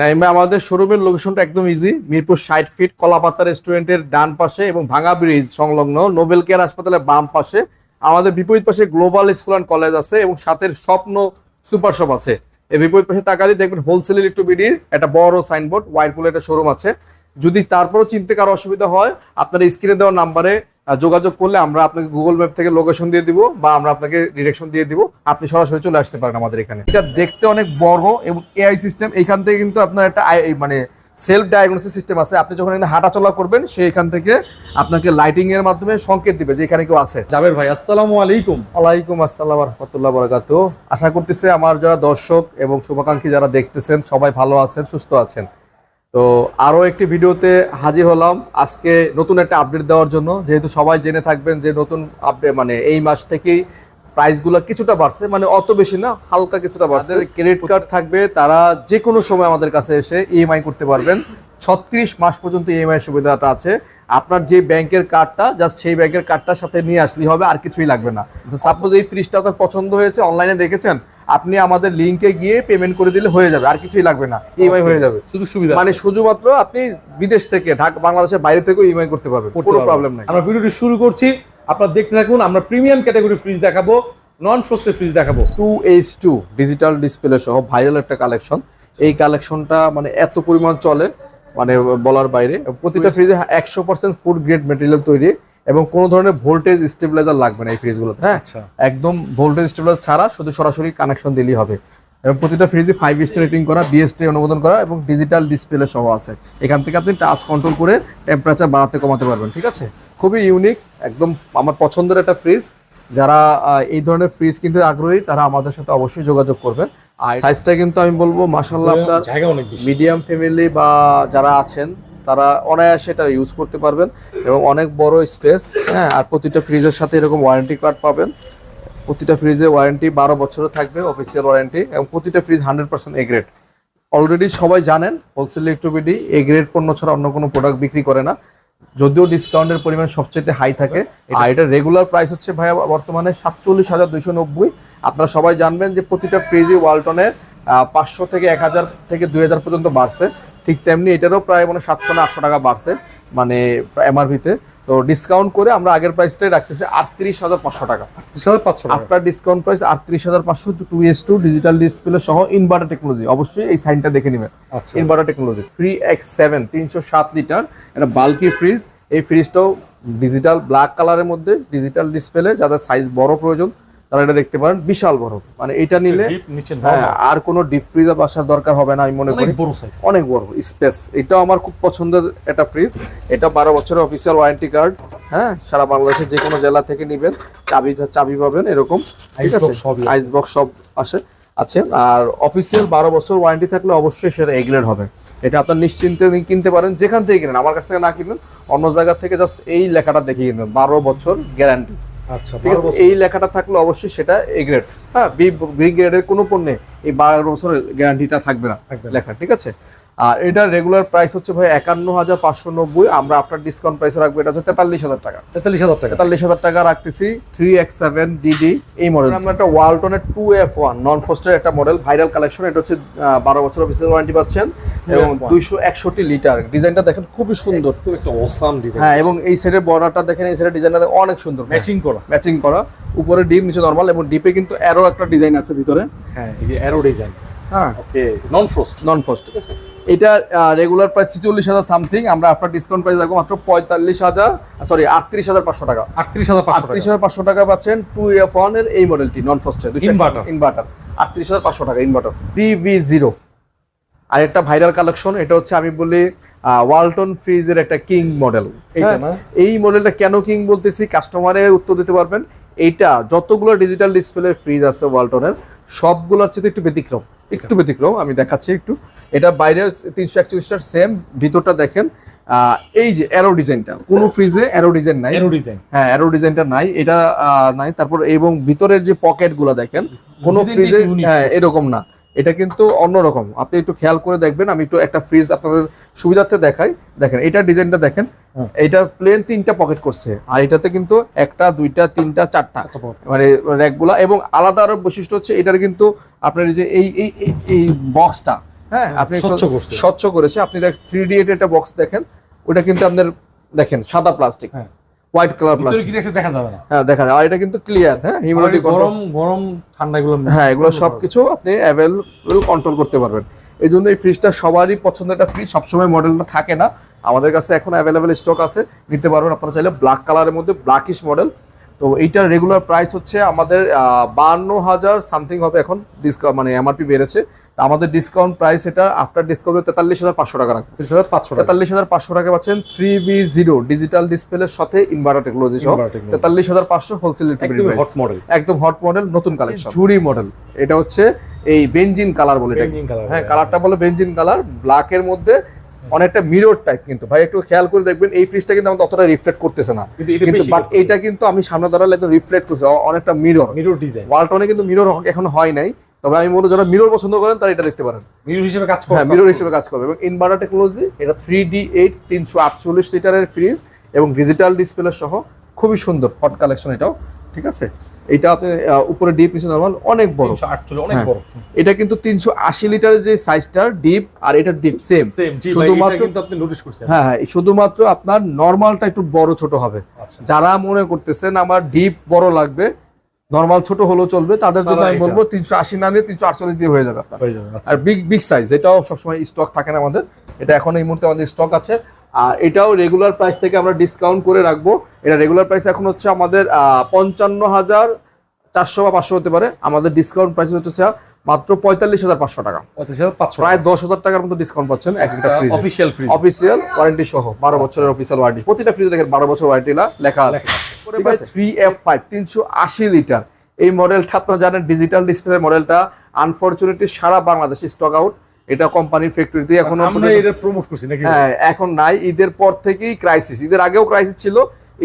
নাইমা, আমাদের শোরুমের লোকেশনটা একদম ইজি মিরপুর ষাট ফিট কলাপাতা রেস্টুরেন্টের ডান পাশে এবং ভাঙা ব্রিজ সংলগ্ন নোবেল কেয়ার হাসপাতালের বাম পাশে। আমাদের বিপরীত পাশে গ্লোবাল স্কুল অ্যান্ড কলেজ আছে এবং সাথের স্বপ্ন সুপার শপ আছে। এই বিপরীত পাশে তাকালে দেখবেন হোলসেল ইলেকট্রোবিডির একটা বড় সাইনবোর্ড ওয়াইরপুলের একটা শোরুম আছে। যদি তারপরও চিনতে কারও অসুবিধা হয় আপনার স্ক্রিনে দেওয়া নাম্বারে যোগাযোগ করলে আমরা আপনাকে গুগল ম্যাপ থেকে লোকেশন দিয়ে দিব বা আমরা আপনাকে ডিরেকশন দিয়ে দিব। আপনি সরাসরি চলে আসতে পারেন আমাদের এখানে। এটা দেখতে অনেক বড় এবং এআই সিস্টেম এখান থেকে কিন্তু আপনার একটা মানে সেলফ ডায়াগনোসিস সিস্টেম আছে। আপনি যখন এখানে হাঁটাচলা করবেন সে এখান থেকে আপনাকে লাইটিং এর মাধ্যমে সংকেত দিবে যে এখানে কেউ আছে। জাবের ভাই আসসালামু আলাইকুম। ওয়ালাইকুম আসসালাম রহমতুল্লাহ বরাকাত আশা করতেছে আমার যারা দর্শক এবং শুভাকাঙ্ক্ষী যারা দেখতেছেন সবাই ভালো আছেন সুস্থ আছেন। তো আরও একটি ভিডিওতে হাজির হলাম। আজকে নতুন একটা আপডেট দেওয়ার জন্য। যেহেতু সবাই জেনে থাকবেন যে নতুন আপডেট মানে এই মাস থেকেই প্রাইসগুলো কিছুটা বাড়ছে। মানে অত বেশি না হালকা কিছুটা বাড়ছে। ক্রেডিট কার্ড থাকবে তারা যে কোনো সময় আমাদের কাছে এসে ইএমআই করতে পারবেন। ছত্রিশ মাস পর্যন্ত ইএমআই সুবিধাটা আছে। আপনার যে ব্যাংকের কার্ডটা জাস্ট সেই ব্যাংকের কার্ডটার সাথে নিয়ে আসলেই হবে আর কিছুই লাগবে না। সাপোজ এই ফ্রিজটা আপনার পছন্দ হয়েছে অনলাইনে দেখেছেন? আপনি আমাদের লিংকে গিয়ে পেমেন্ট করে দিলে হয়ে যাবে আর কিছুই লাগবে না ইএমআই হয়ে যাবে। সুযোগ সুবিধা মানে মানে শুধুমাত্র আপনি বিদেশ থেকে ঢাকা বাংলাদেশের বাইরে থেকেও ইএমআই করতে পারবেন কোনো প্রবলেম নাই। আমরা ভিডিওটি শুরু করছি আপনারা দেখতে থাকুন আমরা প্রিমিয়াম ক্যাটাগরি ফ্রিজ দেখাবো নন ফ্রস্টেড ফ্রিজ দেখাবো। Two H two digital display সহ ভাইরাল একটা কালেকশন এই কালেকশনটা মানে এত পরিমাণ চলে মানে বলার বাইরে। প্রতিটা ফ্রিজে একশো পার্সেন্ট ফুড গ্রেড মেটেরিয়াল তৈরি। এবং কোনো ধরনের ভোল্টেজ স্টেবিলাইজার লাগবে না এই ফ্রিজগুলোতে হ্যাঁ? আচ্ছা। একদম ভোল্টেজ স্টেবিলাইজার ছাড়া শুধু সরাসরি কানেকশন দিলেই হবে। এবং প্রতিটা ফ্রিজে ফাইভ স্টার রেটিং করা বিএসটি অনুমোদন করা এবং ডিজিটাল ডিসপ্লে সহ আছে। এখান থেকে আপনি টাচ কন্ট্রোল করে টেম্পারেচার বাড়াতে কমাতে পারবেন ঠিক আছে? খুবই ইউনিক একদম আমার পছন্দের একটা ফ্রিজ যারা এই ধরনের ফ্রিজ কিনতে আগ্রহী তারা আমাদের সাথে অবশ্যই যোগাযোগ করবেন। আর সাইজটা কিন্তু আমি বলব মাসাল্লাহ আপনার মিডিয়াম ফ্যামিলি বা যারা আছেন তারা অনায়াসে এটা ইউজ করতে পারবেন এবং অনেক বড় স্পেস হ্যাঁ আর প্রতিটা ফ্রিজের সাথে এরকম ওয়ারেন্টি কার্ড পাবেন। প্রতিটা ফ্রিজে ওয়ারেন্টি বারো বছরের থাকবে অফিসিয়াল ওয়ারেন্টি এবং প্রতিটা fridge hundred percent A grade already সবাই জানেন হোলসেল ইলেকট্রোবিডি এ গ্রেড পণ্য ছাড়া অন্য কোনো প্রোডাক্ট বিক্রি করে না। যদিও ডিসকাউন্টের পরিমাণ সবচেয়ে হাই থাকে আর এটা রেগুলার প্রাইস হচ্ছে ভাইয়া বর্তমানে সাতচল্লিশ হাজার দুইশো নব্বই। আপনারা সবাই জানবেন যে প্রতিটা ফ্রিজই ওয়ালটনের পাঁচশো থেকে এক হাজার থেকে দুই হাজার পর্যন্ত বাড়ছে। ঠিক তেমনি এটারও প্রায় মানে সাতশো না আটশো টাকা বাড়ছে মানে এমআরপিতে। তো ডিসকাউন্ট করে আমরা আগের প্রাইসটাই রাখতেছি আটত্রিশ হাজার পাঁচশো টাকা। ত্রিশ হাজার পাঁচশো আফটার ডিসকাউন্ট প্রাইস আটত্রিশ হাজার পাঁচশো two S two digital display সহ ইনভার্টার টেকনোলজি অবশ্যই এই সাইনটা দেখে নেবেন। আচ্ছা। Inverter technology free X seven তিনশো সাত লিটার একটা বাল্কি ফ্রিজ এই ফ্রিজটাও ডিজিটাল ব্ল্যাক কালারের মধ্যে ডিজিটাল ডিসপ্লে যাদের সাইজ বড় প্রয়োজন তারা এটা দেখতে পারেন বিশাল বড়। মানে এটা নিলে হ্যাঁ আর কোনো ডিপ ফ্রিজার বাসার দরকার হবে না আমি মনে করি। অনেক বড় স্পেস এটাও আমার খুব পছন্দের একটা ফ্রিজ এটা বারো বছরের অফিসিয়াল ওয়ারেন্টি কার্ড হ্যাঁ সারা বাংলাদেশের যে কোনো জেলা থেকে নেবেন। চাবি চাবি পাবেন এরকম। ঠিক আছে? আইস বক্স সব আসে আছে। আর অফিসিয়াল বারো বছর ওয়ারেন্টি থাকলে অবশ্যই সেটা এগ্রেড হবে। এটা আপনার নিশ্চিন্তে কিনতে পারেন যেখান থেকে কিনেন। আমার কাছ থেকে না কিনবেন অন্য জায়গা থেকে জাস্ট এই লেখাটা দেখে কিনবেন। বারো বছর গ্যারান্টি আচ্ছা এই লেখাটা থাকলে অবশ্যই সেটা এ গ্রেড হ্যাঁ বি গ্রেডের কোনো পণ্যে এই বারো বছরের গ্যারান্টিটা থাকবে না। লেখা ঠিক আছে? আর এটার রেগুলার প্রাইস হচ্ছে ভাই একান্ন হাজার পাঁচশো নব্বই। আমরা আপনার ডিসকাউন্ট প্রাইসে রাখব এটা হচ্ছে তেতাল্লিশ হাজার টাকা। তেতাল্লিশ হাজার টাকা। তেতাল্লিশ হাজার টাকা রাখতেছি three X seven D D model আমরা একটা ওয়ালটনের টু এফ ওয়ান নন ফোস্টের একটা মডেল ভাইরাল কালেকশন এটা হচ্ছে বারো বছর অফিসের ওয়ারেন্টি পাচ্ছেন। এবং 2F1 দুইশো একষট্টি লিটার ডিজাইনটা দেখেন খুবই সুন্দর। তো একটা অসাম ডিজাইন হ্যাঁ এবং এই সাইডের বর্ডারটা দেখেন এই সাইডের ডিজাইনটা অনেক সুন্দর। ম্যাচিং করা। ম্যাচিং করা। উপরে ডিপ নিচে নরমাল এবং ডিপে কিন্তু অ্যারো একটা ডিজাইন আছে ভিতরে। হ্যাঁ এই যে অ্যারো ডিজাইন হ্যাঁ। ওকে নন ফ্রস্ট নন ঠিক আছে? এটা রেগুলার প্রাইস ছেচল্লিশ হাজার সামথিং আমরা আপনার ডিসকাউন্ট প্রাইস রাখব মাত্র পঁয়তাল্লিশ হাজার সরি আটত্রিশ হাজার পাঁচশো টাকা। আটত্রিশ হাজার আটত্রিশ হাজার পাঁচশো টাকা পাচ্ছেন টু এফ ওয়ানের এই মডেলটি নন ফস্টের Inverter। ইনভার্টার আটত্রিশ হাজার পাঁচশো টাকা ইনভার্টার জিরো আর একটা ভাইরাল কালেকশন এটা হচ্ছে আমি বলি ওয়ালটন ফ্রিজের একটা কিং মডেল না? এই মডেলটা কেন কিং বলতেছি? কাস্টমারে উত্তর দিতে পারবেন। এইটা যতগুলো ডিজিটাল ডিসপ্লে ফ্রিজ আছে ওয়ালটনের সবগুলোর চেয়ে একটু ব্যতিক্রম। একটু ব্যতিক্রম আমি দেখাচ্ছি একটু। এটা বাইরে তিনশো একচল্লিশটার সেম ভিতরটা দেখেন। আহ, এই যে অ্যারো ডিজাইনটা কোনো ফ্রিজে অ্যারো ডিজাইন নাই। অ্যারো ডিজাইন হ্যাঁ অ্যারো ডিজাইনটা নাই এটা আহ, নাই। তারপর এবং ভিতরের যে পকেটগুলো দেখেন কোন ফ্রিজে হ্যাঁ এরকম না। এটা কিন্তু অন্যরকম। আপনি একটু খেয়াল করে দেখবেন আমি একটু একটা ফ্রিজ আপনাদের সুবিধার্থে দেখাই। দেখেন এটা ডিজাইনটা দেখেন হ্যাঁ। এটা প্লেন তিনটা পকেট করছে। আর এটাতে কিন্তু একটা দুইটা তিনটা চারটা মানে র্যাকগুলা এবং আলাদা আরও বৈশিষ্ট্য হচ্ছে এটার কিন্তু আপনার এই যে এই এই এই- বক্সটা হ্যাঁ আপনি স্বচ্ছ করেছে। আপনি দেখ থ্রি ডি একটা বক্স দেখেন ওটা কিন্তু আপনার দেখেন সাদা প্লাস্টিক হ্যাঁ। হোয়াইট কালার প্লাস্টিক দেখা যাবে না। হ্যাঁ দেখা যায় আর এটা কিন্তু ক্লিয়ার হ্যাঁ হিউমিডিটি গরম গরম ঠান্ডা এগুলো হ্যাঁ এগুলো সবকিছু আপনি অ্যাভেলেবল কন্ট্রোল করতে পারবেন। এই জন্য এই ফ্রিজটা সবারই পছন্দের একটা ফ্রিজ সবসময় মডেলটা থাকে না। আমাদের কাছে এখন অ্যাভেলেবেল স্টক আছে। নিতে পারবেন আপনারা চাইলে ব্ল্যাক কালারের মধ্যে ব্ল্যাকিশ মডেল তো এইটার রেগুলার প্রাইস হচ্ছে আমাদের বান্ন হাজার সামথিং হবে এখন ডিসকাউন্ট মানে এমআরপি বেড়েছে। তো আমাদের ডিসকাউন্ট প্রাইস এটা আফটার ডিসকাউন্ট তেতাল্লিশ হাজার পাঁচশো টাকা রাখবে। পাঁচশো তেতাল্লিশ হাজার পাঁচশো টাকা পাচ্ছেন থ্রি বি জিরো ডিজিটাল ডিসপ্লের সাথে ইনভার্টার টেকনোলজি সহ। তেতাল্লিশ হাজার পাঁচশো হোলসেল একদম হট মডেল একদম হট মডেল নতুন কালেকশন ঝুড়ি মডেল এটা হচ্ছে এই বেঞ্জিন কালার বলে। হ্যাঁ কালারটা বলে বেঞ্জিন কালার ব্ল্যাকের মধ্যে অনেকটা মিরর টাইপ কিন্তু। ভাই একটু খেয়াল করে দেখবেন এই ফ্রিজটা কিন্তু আমাদের অতটা রিফ্লেক্ট করতেছে না। কিন্তু এটা কিন্তু বাট এটা কিন্তু আমি সামনে দাঁড়ালে একদম রিফ্লেক্ট করছে অনেকটা মিরর মিরর ডিজাইন ওয়ালটনে কিন্তু মিরর এখন হয় নাই। তবে আমি বলব যারা মিরর পছন্দ করেন তারা এটা দেখতে পারেন। মিরর হিসেবে কাজ করে হ্যাঁ মিরর হিসেবে কাজ করবে এবং ইনভার্টার টেকনোলজি এটা থ্রি ডি এইট তিনশো আটচল্লিশ লিটারের ফ্রিজ এবং ডিজিটাল ডিসপ্লে সহ খুবই সুন্দর হট কালেকশন এটাও। ঠিক আছে? এটা আপনি উপরে ডিপ নিচে নর্মাল অনেক বড়। হ্যাঁ। বড়। এটা কিন্তু লিটারের যে সাইজটা ডিপ আর এটা ডিপ সেম শুধুমাত্র- কিন্তু আপনি নোটিস করছেন। হ্যাঁ হ্যাঁ শুধুমাত্র আপনার নর্মালটা একটু বড় ছোট হবে। আচ্ছা। যারা মনে করতেছেন আমার ডিপ বড় লাগবে নর্মাল ছোট হলেও চলবে তাদের জন্য আমি বলব তিনশো আশি না দিয়ে তিনশো আটচল্লিশ দিয়ে হয়ে যাবে আপনার। হয়ে যাবে আচ্ছা। আর বিগ বিগ সাইজ এটাও সবসময় স্টক থাকে না আমাদের। এটা এখন এই মুহূর্তে আমাদের স্টক আছে। আর এটাও রেগুলার প্রাইস থেকে আমরা ডিসকাউন্ট করে রাখব। এটা রেগুলার প্রাইস এখন হচ্ছে আমাদের পঞ্চান্ন হাজার চারশো বা পাঁচশো হতে পারে। আমাদের ডিসকাউন্ট প্রাইস হচ্ছে মাত্র পঁয়তাল্লিশ হাজার পাঁচশো টাকা। পাঁচশো প্রায় দশ হাজার টাকার মতো ডিসকাউন্ট পাচ্ছেন একটা অফিসিয়াল ফ্রিজ অফিসিয়াল ওয়ারেন্টি সহ বারো বছরের অফিসিয়াল ওয়ারেন্টি প্রতিটা ফ্রিজে দেখেন বারো বছর ওয়ারেন্টি লেখা আছে। লেখা আছে। থ্রি এফ ফাইভ তিনশো আশি লিটার এই মডেলটা আপনারা জানেন ডিজিটাল ডিসপ্লে মডেলটা আনফরচুনেটলি সারা বাংলাদেশে স্টক আউট এটা কোম্পানির ফ্যাক্টরিতে এখনও আমরা এটা প্রমোট করছি নাকি? হ্যাঁ এখন নাই। ঈদের পর থেকেই ক্রাইসিস ঈদের আগেও ক্রাইসিস ছিল।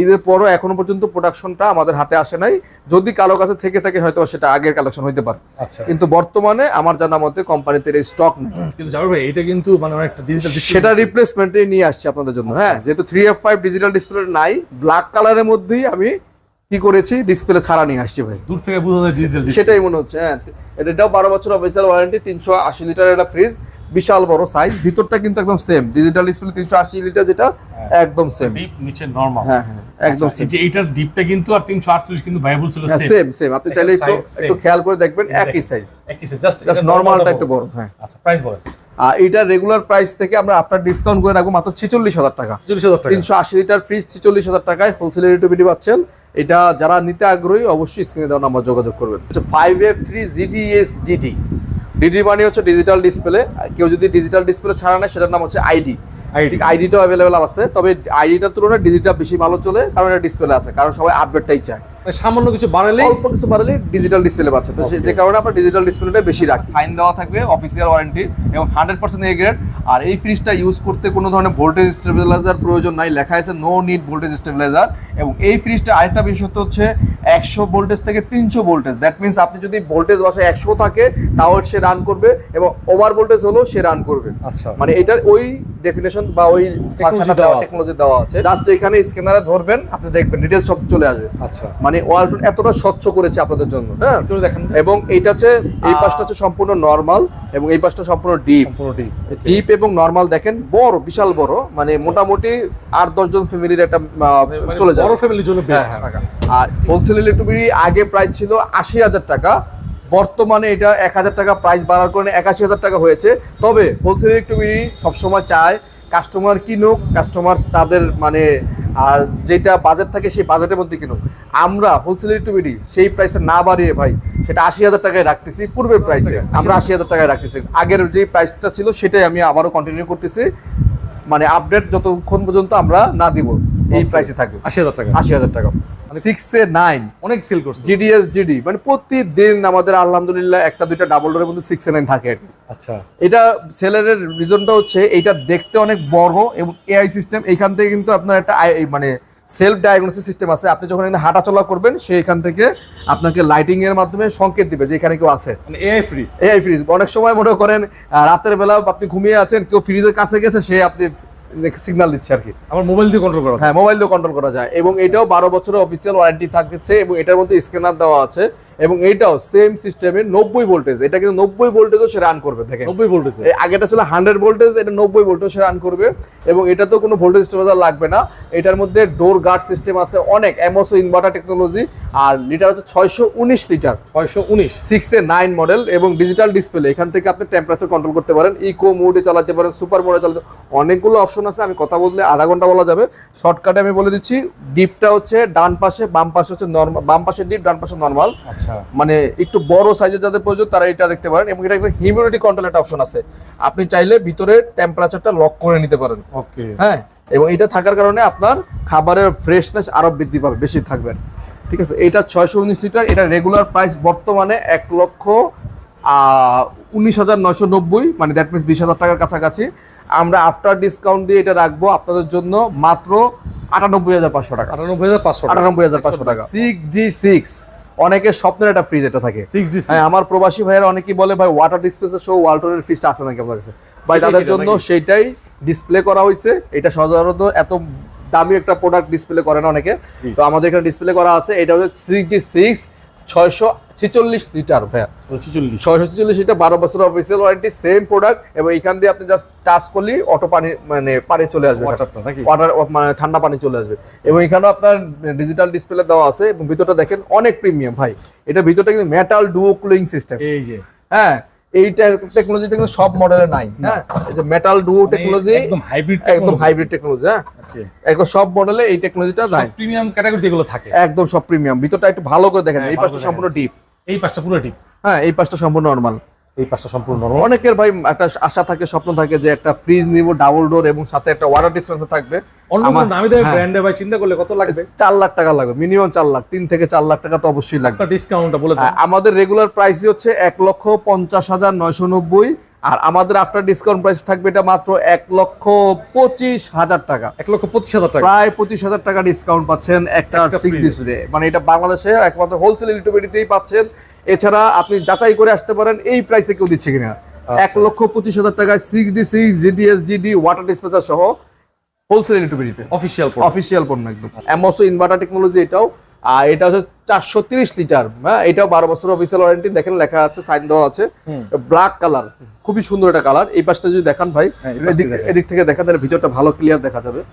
ঈদের পরও এখনও পর্যন্ত প্রোডাকশনটা আমাদের হাতে আসে নাই। যদি কারও কাছে থেকে থাকে হয়তো সেটা আগের কালেকশন হইতে পারে। আচ্ছা। কিন্তু বর্তমানে আমার জানা মতে কোম্পানিতে স্টক নেই। কিন্তু জানো ভাই এটা কিন্তু মানে অনেকটা ডিজিটাল সেটা রিপ্লেসমেন্টে নিয়ে আসছে আপনাদের জন্য। হ্যাঁ যেহেতু three F five digital display নাই ব্ল্যাক কালারের মধ্যেই আমি কি করেছি? ডিসপ্লে ছাড়া নিয়ে আসছি ভাই। দূর থেকে বোঝা যায় ডিজিটাল সেটাই মনে হচ্ছে হ্যাঁ। এটাও বারো বছর অফিসিয়াল ওয়ারেন্টি তিনশো আশি লিটারের একটা ফ্রিজ বিশাল বড় সাইজ ভিতরটা কিন্তু একদম সেম ডিজিটাল ডিসপ্লে তিনশো আশি লিটার যেটা একদম সেম ডিপ নিচে নরমাল হ্যাঁ হ্যাঁ একদম এই যে এইটার ডিপটা কিন্তু আর 348 কিন্তু ভাইবল ছিল হ্যাঁ সেম সেম সেম আপনি চাইলে একটু একটু খেয়াল করে দেখবেন একই সাইজ একই সাইজ জাস্ট জাস্ট নর্মালটা একটু বড় হ্যাঁ। আচ্ছা প্রাইস বলেন। আর রেগুলার প্রাইস থেকে আমরা আফটার ডিসকাউন্ট করে রাখব মাত্র ছেচল্লিশ হাজার টাকা। 44000 টাকা। তিনশো আশি লিটার ফ্রিজ ছেচল্লিশ হাজার টাকায় হোলসেল রেটিভিটি পাচ্ছেন। এটা যারা নিতে আগ্রহী অবশ্যই স্ক্রিনে দেওয়া নাম্বার যোগাযোগ করবেন। Five F three GDS DD DD মানে হচ্ছে ডিজিটাল ডিসপ্লে কেউ যদি ডিজিটাল ডিসপ্লে ছাড়া নেয় সেটার নাম হচ্ছে আইডি আইডি আইডিটাও অ্যাভেলেবেল আছে। তবে আইডিটার তুলনায় ডিজিটাল বেশি ভালো চলে কারণ এটা ডিসপ্লে আছে কারণ সবাই আপডেটটাই চায়। সামান্য কিছু বানালেই অল্প কিছু বাড়ালে ডিজিটাল ডিসপ্লে পাচ্ছে তো যে কারণে আপনার ডিজিটাল ডিসপ্লেটা বেশি রাখছে। সাইন দেওয়া থাকবে অফিসিয়াল ওয়ারেন্টি এবং হান্ড্রেড পার্সেন্ট এ গ্রেড আর এই ফ্রিজটা ইউজ করতে কোনো ধরনের ভোল্টেজ স্টেবিলাইজার প্রয়োজন নাই। লেখা আছে নো নিড ভোল্টেজ স্টেবিলাইজার এবং এই ফ্রিজটা আরেকটা বিশেষত্ব হচ্ছে একশো ভোল্টেজ থেকে তিনশো ভোল্টেজ দ্যাট মিনস আপনি যদি ভোল্টেজ বাসায় একশো থাকে তাও সে রান করবে এবং ওভার ভোল্টেজ হলেও সে রান করবে। আচ্ছা। মানে এটার ওই ডেফিনেশন বা ওই। টেকনোলজি দেওয়া আছে। জাস্ট এখানে স্ক্যানারে ধরবেন আপনি দেখবেন ডিটেলস সব চলে আসবে। আচ্ছা। মানে ওয়ালটন এতটা স্বচ্ছ করেছে আপনাদের জন্য হ্যাঁ? দেখেন। এবং এইটা হচ্ছে এই পাশটা হচ্ছে সম্পূর্ণ নর্মাল এবং এই পাশটা সম্পূর্ণ ডিপ ডিপ এবং নর্মাল দেখেন বড় বিশাল বড় মানে মোটামুটি আট দশ জন ফ্যামিলির একটা আহ, চলে যায় বড় ফ্যামিলির জন্য বেস্ট হ্যাঁ, হ্যাঁ। আর হোলসেল ইলেকট্রিক আগে প্রাইস ছিল আশি হাজার টাকা বর্তমানে এটা এক হাজার টাকা প্রাইস বাড়ার কারণে একাশি হাজার টাকা হয়েছে। তবে হোলসেল ইলেকট্রিক সবসময় চায় কাস্টমার কিনুক কাস্টমার তাদের মানে আর যেটা বাজেট থাকে সেই বাজেটের মধ্যে কিনুক। আমরা হোলসেল ইলেকট্রিক সেই প্রাইসটা না বাড়িয়ে ভাই সেটা আশি হাজার টাকায় রাখতেছি পূর্বের প্রাইসে আমরা আশি হাজার টাকায় রাখতেছি। আগের যে প্রাইসটা ছিল সেটাই আমি আবারও কন্টিনিউ করতেছি। মানে আপডেট যতক্ষণ পর্যন্ত আমরা না দিব এই প্রাইসে থাকবে। আশি হাজার টাকা। আশি হাজার টাকা। সিক্স নাইন অনেক সেল করছে। জিডিএস ডিডি মানে প্রতিদিন আমাদের আলহামদুলিল্লাহ একটা দুইটা ডাবল ডোরের মধ্যে সিক্স নাইন থাকে। আচ্ছা। এটা রিজনটা হচ্ছে এটা দেখতে অনেক বড় এবং এআই সিস্টেম থেকে কিন্তু আপনার একটা মানে সেলফ ডায়াগনোসিস সিস্টেম আছে। আপনি যখন এখানে হাঁটাচলা করবেন সে এখান থেকে আপনাকে লাইটিং এর মাধ্যমে সংকেত দিবে যে এখানে কেউ আছে। এআই ফ্রিজ এআই ফ্রিজ অনেক সময় মনে করেন রাতের বেলা আপনি ঘুমিয়ে আছেন কেউ ফ্রিজের কাছে গেছে সে আপনি সিগন্যাল দিচ্ছে আর কি। আমার মোবাইল দিয়ে কন্ট্রোল করা হ্যাঁ মোবাইল দিয়ে কন্ট্রোল করা যায়। এবং এটাও বারো বছরের অফিসিয়াল ওয়ারেন্টি থাকছে এবং এটার মধ্যে স্ক্যানার দেওয়া আছে। এবং এটাও সেম সিস্টেমে নব্বই ভোল্টেজ এটা কিন্তু নব্বই ভোল্টেজও সে রান করবে দেখেন। নব্বই ভোল্টেজে আগেটা ছিল হান্ড্রেড ভোল্টেজ এটা নব্বই ভোল্টেজ সে রান করবে। এবং এটা তো কোনো ভোল্টেজ স্টেবিলাইজার লাগবে না। এটার মধ্যে ডোর গার্ড সিস্টেম আছে অনেক এমওসো ইনভার্টার টেকনোলজি আর লিটার হচ্ছে ছয়শো উনিশ লিটার ছয়শো উনিশ। সিক্স এ নাইন মডেল এবং ডিজিটাল ডিসপ্লে এখান থেকে আপনি টেম্পারেচার কন্ট্রোল করতে পারেন ইকো মোডে চালাতে পারেন সুপার মোডে চালাতে অনেকগুলো অপশন আছে আমি কথা বললে আধা ঘণ্টা বলা যাবে। শর্টকাটে আমি বলে দিচ্ছি ডিপটা হচ্ছে ডান পাশে বাম পাশে হচ্ছে নর্মাল বাম পাশে ডিপ ডান পাশে নর্মাল আচ্ছা। মানে একটু বড় সাইজের যাদের প্রয়োজন তারা এটা দেখতে পারেন এবং এটা একটা হিউমিডিটি কন্ট্রোল একটা অপশন আছে। আপনি চাইলে ভিতরে টেম্পারেচারটা লক করে নিতে পারেন। ওকে। হ্যাঁ এবং এটা থাকার কারণে আপনার খাবারের ফ্রেশনেস আরও বৃদ্ধি পাবে বেশি থাকবেন ঠিক আছে এটা ছয়শো উনিশ লিটার এটা রেগুলার প্রাইস বর্তমানে এক লক্ষ উনিশ হাজার নয়শো নব্বই মানে দ্যাট মিনস বিশ হাজার টাকার কাছাকাছি। আমরা আফটার ডিসকাউন্ট দিয়ে এটা রাখব আপনাদের জন্য মাত্র আটানব্বই হাজার পাঁচশো টাকা। আটানব্বই হাজার পাঁচশো আটানব্বই হাজার পাঁচশো টাকা। সিক্স জি সিক্স অনেকের স্বপ্নের একটা ফ্রিজ এটা থাকে। হ্যাঁ আমার প্রবাসী ভাইয়েরা অনেকেই বলে ভাই ওয়াটার ডিসপ্লে শো ওয়ালটনের ফ্রিজটা আছে নাকি আপনার কাছে? ভাই তাদের জন্য সেইটাই ডিসপ্লে করা হয়েছে। এটা সাধারণত এত দামি একটা প্রোডাক্ট ডিসপ্লে করে না অনেকে। তো আমাদের এখানে ডিসপ্লে করা আছে। এটা হচ্ছে সিক্সটি সিক্স ছয়শো ছেচল্লিশ লিটার ভাইয়া। ছয়শো ছেচল্লিশ লিটার বারো বছর অফিসিয়াল ওয়ারেন্টি সেম প্রোডাক্ট এবং এখান দিয়ে আপনি জাস্ট টাচ করলেই অটো পানি মানে পানি চলে আসবে। ওয়াটার মানে ঠান্ডা পানি চলে আসবে। এবং এখানেও আপনার ডিজিটাল ডিসপ্লে দেওয়া আছে এবং ভিতরটা দেখেন অনেক প্রিমিয়াম ভাই। এটা ভিতরটা কিন্তু মেটাল ডুও কুলিং সিস্টেম এই যে। হ্যাঁ এইটা টেকনোলজিটা কিন্তু সব মডেলে নাই। হ্যাঁ মেটাল ডুও টেকনোলজি একদম হাইব্রিড একদম হাইব্রিড টেকনোলজি হ্যাঁ। একদম সব মডেলে এই টেকনোলজিটা নাই। প্রিমিয়াম ক্যাটাগরিতে এগুলো থাকে। একদম সব প্রিমিয়াম ভিতরটা একটু ভালো করে দেখেন হ্যাঁ, এই পাশটা সম্পূর্ণ ডিপ এই পাঁচটা পুরো ডিপ। হ্যাঁ এই পাশটা সম্পূর্ণ নর্মাল এই পাঁচটা সম্পূর্ণ নর্মাল অনেকের ভাই একটা আশা থাকে স্বপ্ন থাকে যে একটা ফ্রিজ নিব ডাবল ডোর এবং সাথে একটা ওয়াটার ডিসপেন্সার থাকবে। অন্য কোনো দামি দামি হ্যাঁ। ব্র্যান্ডে ভাই চিন্তা করলে কত লাগবে? 4 লাখ টাকা লাগবে মিনিমাম 4 লাখ। 3 থেকে 4 লাখ টাকা তো অবশ্যই লাগবে। ডিসকাউন্টটা বলে দাও। আমাদের রেগুলার প্রাইসই হচ্ছে এক লক্ষ পঞ্চাশ হাজার নয়শো নব্বই। আর আমাদের আফটার ডিসকাউন্ট প্রাইস থাকবে এটা মাত্র এক লক্ষ পঁচিশ হাজার টাকা। এক লক্ষ পঁচিশ হাজার টাকা। প্রায় পঁচিশ হাজার টাকা ডিসকাউন্ট পাচ্ছেন একটা একটা সিক্স ডিসপ্লে মানে এটা বাংলাদেশে একমাত্র হোলসেল ইলেকট্রিবিটিতেই পাচ্ছেন। এছাড়া আপনি যাচাই করে আসতে পারেন এই প্রাইসে কেউ দিচ্ছে কিনা। এক লক্ষ পঁচিশ হাজার টাকায় six D six GDS GD water dispenser সহ হোলসেল ইলেকট্রিবিটিতে অফিসিয়াল অফিসিয়াল পণ্য একদম। অ্যামোসো ইনভার্টার টেকনোলজি এটাও আর এটা হচ্ছে চারশো তিরিশ লিটার হ্যাঁ? এটাও বারো বছর অফিসিয়াল ওয়ারেন্টি দেখেন লেখা আছে সাইন দেওয়া আছে। ব্ল্যাক কালার খুবই সুন্দর একটা কালার এই পাশটা যদি দেখান ভাই হ্যাঁ, থেকে এদিক- থেকে দেখান তাহলে ভিতরটা ভালো ক্লিয়ার দেখা যাবে।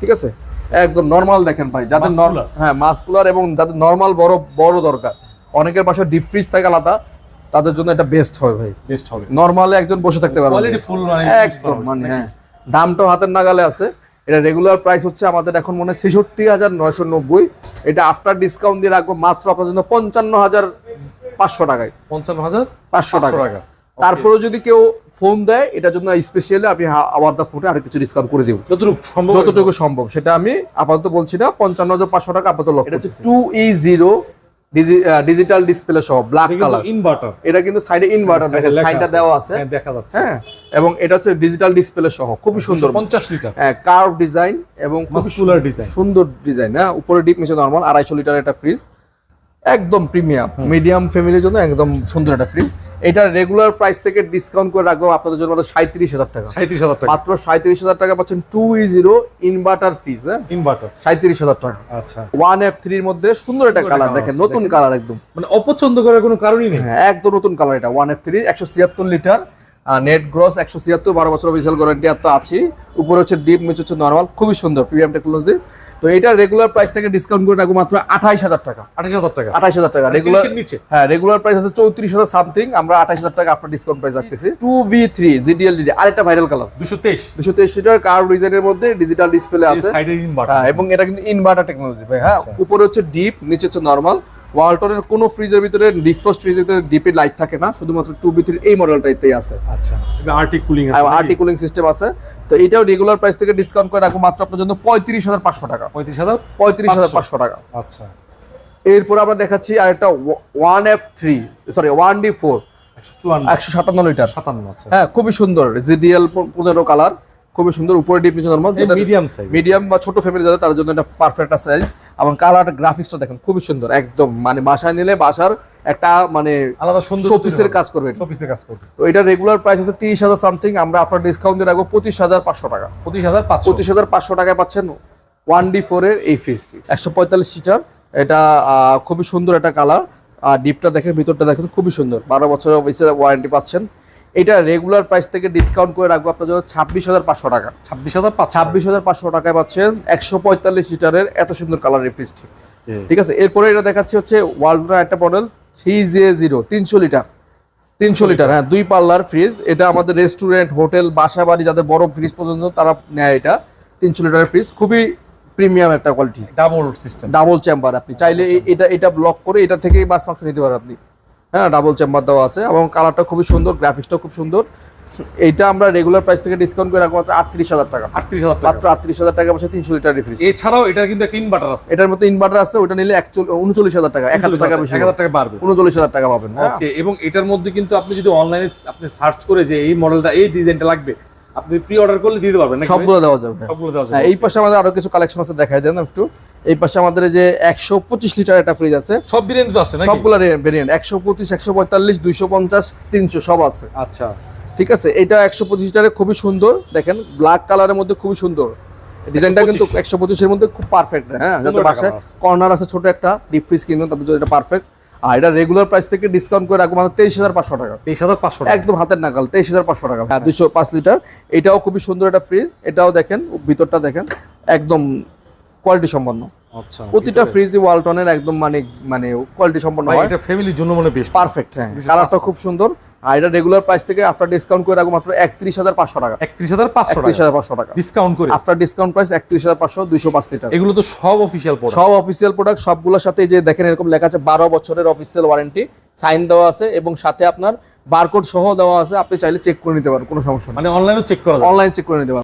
ঠিক আছে? একদম নর্মাল দেখেন ভাই যাদের। হ্যাঁ মাসকুলার এবং যাদের নর্মাল বড় বড় দরকার। অনেকের বাসায় ডিপ ফ্রিজ থাকে আলাদা তাদের জন্য এটা বেস্ট হবে ভাই। বেস্ট হবে। নর্মালে একজন বসে থাকতে পারবে। কোয়ালিটি ফুল মানে একদম মানে হ্যাঁ। দামটাও হাতের নাগালে আছে। এটা রেগুলার প্রাইস হচ্ছে আমাদের এখন মনে হয় ছেষট্টি হাজার নয়শো নব্বই। এটা আফটার ডিসকাউন্ট দিয়ে রাখব মাত্র আপনার জন্য পঞ্চান্ন হাজার পাঁচশো টাকায়। পঞ্চান্ন হাজার পাঁচশো টাকা। তারপরে যদি কেউ ফোন দেয় এটার জন্য স্পেশালি আমি আবার দা ফোনে আর কিছু ডিসকাউন্ট করে দিব যতটুকু সম্ভব যতটুকু সম্ভব। সেটা আমি আপাতত বলছি না পঞ্চান্ন হাজার পাঁচশো টাকা আপাতত লক্ষ্য এটা two E zero digital display সহ ব্ল্যাক কালার ইনভার্টার এটা কিন্তু সাইডে ইনভার্টার সাইনটা দেওয়া আছে। হ্যাঁ দেখা যাচ্ছে। হ্যাঁ। এবং এটা হচ্ছে ডিজিটাল ডিসপ্লে সহ খুবই সুন্দর। পঞ্চাশ লিটার। হ্যাঁ কার্ভ ডিজাইন এবং Muscular design। সুন্দর ডিজাইন হ্যাঁ উপরে ডিপ নিচে নরমাল আড়াইশো লিটার একটা ফ্রিজ একদম প্রিমিয়াম মিডিয়াম ফ্যামিলির জন্য একদম সুন্দর একটা ফ্রিজ এটা রেগুলার প্রাইস থেকে ডিসকাউন্ট করে রাখব আপনাদের জন্য সাঁত্রিশ হাজার টাকা। সাঁত্রিশ হাজার টাকা। মাত্র সাঁত্রিশ হাজার টাকা পাচ্ছেন two E zero inverter fridge হ্যাঁ। ইনভার্টার সাঁত্রিশ হাজার টাকা। আচ্ছা। ওয়ান এফ থ্রির মধ্যে সুন্দর একটা কালার দেখেন নতুন কালার একদম। মানে অপছন্দ করার কোনো কারণই নেই। হ্যাঁ একদম নতুন কালার এটা ওয়ান এফ থ্রি একশো ছিয়াত্তর লিটার। নেট গ্রস একশো ছিয়াত্তর বারো বছর অফিসিয়াল গ্যারান্টি আর তো আছে উপরে হচ্ছে ডিপ নিচে হচ্ছে নর্মাল খুবই সুন্দর প্রিমিয়াম টেকনোলজি তো এটা রেগুলার প্রাইস থেকে ডিসকাউন্ট করে রাখব মাত্র আঠাইশ হাজার টাকা। আঠাশ হাজার টাকা। আঠাইশ হাজার টাকা। রেগুলার নিচে? হ্যাঁ রেগুলার প্রাইস আছে চৌত্রিশ হাজার সামথিং আমরা আঠাইশ হাজার টাকা আপনার ডিসকাউন্ট প্রাইস রাখতেছি। Two V three GDL DD আরেকটা ভাইরাল কালার দুশো তেইশ। দুশো তেইশ লিটার কার ডিজাইনের মধ্যে ডিজিটাল ডিসপ্লে আছে। হ্যাঁ এবং এটা কিন্তু ইনভার্টার টেকনোলজি ভাই হ্যাঁ। আচ্ছা। উপরে হচ্ছে ডিপ নিচে হচ্ছে নর্মাল ওয়ালটনের কোনো ফ্রিজের ভিতরে ডিফ্রস্ট ফ্রিজের ভিতরে ডিপের লাইট থাকে না শুধুমাত্র টু বি থ্রি এই মডেলটাইতেই আছে। আচ্ছা আর্টিক কুলিং আছে আরটি কুলিং সিস্টেম আছে। তো এটাও রেগুলার প্রাইস থেকে ডিসকাউন্ট করে রাখব মাত্র আপনার জন্য পঁয়ত্রিশ হাজার পাঁচশো টাকা। পঁয়ত্রিশ হাজার? পঁয়ত্রিশ হাজার পাঁচশো টাকা। আচ্ছা। এরপর আমরা দেখাচ্ছি আর একটা one F three sorry one D four. একশো সাতান্ন লিটার। সাতান্ন আচ্ছা। হ্যাঁ খুবই সুন্দর জিডিএল পনেরো কালার খুবই সুন্দর উপরে ডিপ নিচে নর্মাল মিডিয়াম সাইজ মিডিয়াম বা ছোট ফ্যামিলি যাদের তার জন্য একটা পারফেক্ট সাইজ এবং কালার গ্রাফিক্সটা দেখেন খুবই সুন্দর। একদম মানে বাসায় নিলে বাসার একটা মানে আলাদা সুন্দর শোপিসের কাজ করবে। শোপিসের কাজ করবে। তো এটা রেগুলার প্রাইস হচ্ছে তিরিশ হাজার সামথিং আমরা আপনার ডিসকাউন্ট দিয়ে রাখব পঁচিশ হাজার পাঁচশো টাকা। পঁচিশ হাজার পাঁচশো। হাজার পাঁচশো টাকায় পাচ্ছেন ওয়ান ডি এই ফ্রিজটি একশো পঁয়তাল্লিশ সিটার এটা খুবই সুন্দর একটা কালার আর ডিপটা দেখেন ভিতরটা দেখেন খুবই সুন্দর। বারো বছরের অফিসের ওয়ারেন্টি পাচ্ছেন। এটা রেগুলার প্রাইস থেকে ডিসকাউন্ট করে রাখব আপনার জন্য ছাব্বিশ হাজার পাঁচশো টাকা। ছাব্বিশ হাজার ছাব্বিশ হাজার পাঁচশো টাকায় পাচ্ছেন একশো পঁয়তাল্লিশ লিটারের এত সুন্দর কালার ফ্রিজটি ঠিক আছে? এরপরে এটা দেখাচ্ছি হচ্ছে ওয়ার্ল্ডের একটা মডেল থ্রি জে জিরো তিনশো লিটার। তিনশো লিটার হ্যাঁ দুই পাল্লার ফ্রিজ এটা আমাদের রেস্টুরেন্ট হোটেল বাসা বাড়ি যাদের বড় ফ্রিজ পর্যন্ত তারা নেয় এটা। তিনশো লিটারের ফ্রিজ খুবই প্রিমিয়াম একটা quality double system double chamber আপনি। চাইলে এটা এটা ব্লক করে এটা থেকেই মাছ মাংস নিতে পারেন আপনি। হ্যাঁ ডাবল চেম্বার দেওয়া আছে এবং কালারটা খুবই সুন্দর গ্রাফিক্সটা খুব সুন্দর। এইটা আমরা রেগুলার প্রাইস থেকে ডিসকাউন্ট করে রাখব মাত্র আটত্রিশ হাজার টাকা। আটত্রিশ হাজার টাকা। মাত্র আটত্রিশ হাজার টাকা বসে তিনশো লিটার ফ্রিজ এছাড়াও এটার কিন্তু একটা ইনভার্টার আছে। এটার মতো ইনভার্টার আছে ওটা নিলে উনচল্লিশ হাজার টাকা এক হাজার টাকা বেশি এক হাজার টাকা বাড়বে। উনচল্লিশ হাজার টাকা পাবেন হ্যাঁ। ওকে এবং এটার মধ্যে কিন্তু আপনি যদি অনলাইনে আপনি সার্চ করে যে এই মডেলটা এই ডিজাইনটা লাগবে আপনি প্রি অর্ডার করলে দিতে পারবেন সবগুলো দেওয়া যাবে। সবগুলো দেওয়া হ্যাঁ যাবে এই পাশে আমাদের আরও কিছু কালেকশন আছে দেখাই দেন একটু। এই পাশে আমাদের যে একশো পঁচিশ লিটার একটা ফ্রিজ আছে। সব ভেরিয়েন্ট তো আছে সবগুলো ভেরিয়েন্ট একশো পঁচিশ একশো পঁয়তাল্লিশ দুইশো পঞ্চাশ তিনশো সব আছে। আচ্ছা। ঠিক আছে? এটা একশো পঁচিশ লিটারে খুবই সুন্দর। দেখেন ব্ল্যাক কালারের মধ্যে খুবই সুন্দর। ডিজাইনটা কিন্তু একশো পঁচিশের মধ্যে খুব পারফেক্ট হ্যাঁ? একটা বাসায় কর্নার আছে। ছোট একটা ডিপ ফ্রিজ কিনবেন তাদের জন্য এটা পারফেক্ট আর এটা রেগুলার প্রাইস থেকে ডিসকাউন্ট করে রাখব মাত্র তেইশ হাজার পাঁচশো টাকা। তেইশ হাজার পাঁচশো একদম হাতের নাগাল তেইশ হাজার পাঁচশো টাকা। হ্যাঁ দুশো পাঁচ লিটার। এটাও খুবই সুন্দর একটা ফ্রিজ এটাও দেখেন ভিতরটা দেখেন একদম কোয়ালিটি সম্পন্ন। আচ্ছা প্রতিটা ফ্রিজ ওয়ালটনের একদম মানে মানে কোয়ালিটি সম্পন্ন হয়। এটা ফ্যামিলির জন্য মনে বেস্ট পারফেক্ট হ্যাঁ। কালারটা খুব সুন্দর। আর এটা রেগুলার প্রাইস থেকে আফটার ডিসকাউন্ট করে রাখব মাত্র একত্রিশ হাজার পাঁচশো টাকা। একত্রিশ হাজার পাঁচশো একত্রিশ হাজার পাঁচশো টাকা। ডিসকাউন্ট করে। আফটার ডিসকাউন্ট প্রাইস একত্রিশ হাজার পাঁচশো দুইশো পাঁচ লিটার এগুলো তো সব অফিসিয়াল প্রোডাক্ট সব অফিসিয়াল প্রোডাক্ট সবগুলোর সাথে যে দেখেন এরকম লেখা আছে বারো বছরের অফিসিয়াল ওয়ারেন্টি সাইন দেওয়া আছে এবং সাথে আপনার বারকোড সহ দেওয়া আছে। আপনি চাইলে চেক করে নিতে পারেন কোনো সমস্যা মানে অনলাইনে চেক করা অনলাইন চেক করে নিতে পারেন।